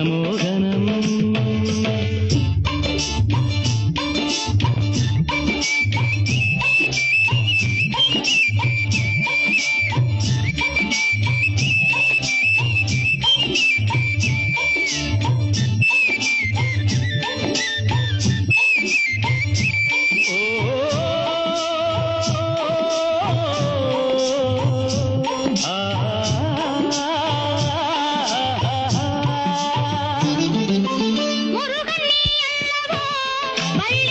enamorar.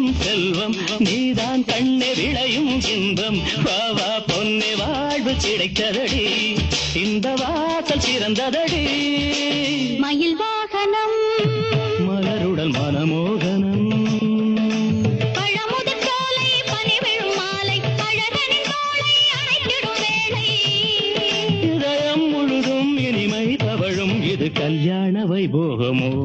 விளையும் செல்வம். நீதான் கண்ணே விளையும் இன்பம். வாவா பொன்னே வாழ்வு கிடைத்ததடி இந்த வாசல் சிறந்ததடி. மயில் வாகனம். மலருடல் மனமோகனம். கல்யாண வைபோகமோ?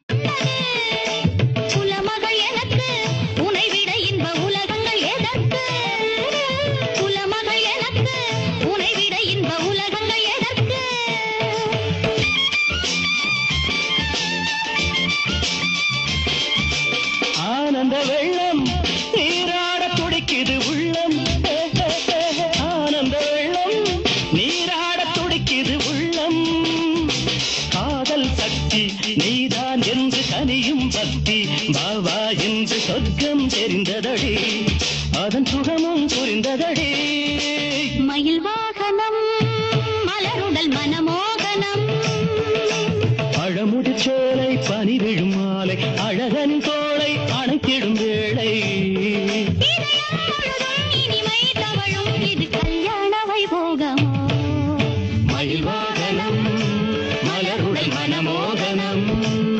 கலந்த வெள்ளம் நீராட துடிக்குது உள்ளம். ஆனந்த வெள்ளம் நீராட துடிக்குது உள்ளம். காதல் சக்தி நீதான் என்று கனியும் பக்தி. பாவா என்று சொர்க்கம் தெரிந்ததடி. அதன் சுகமும் புரிந்ததடி. மயில் வாகனம் மலருடல் மனமோகனம். Thank you.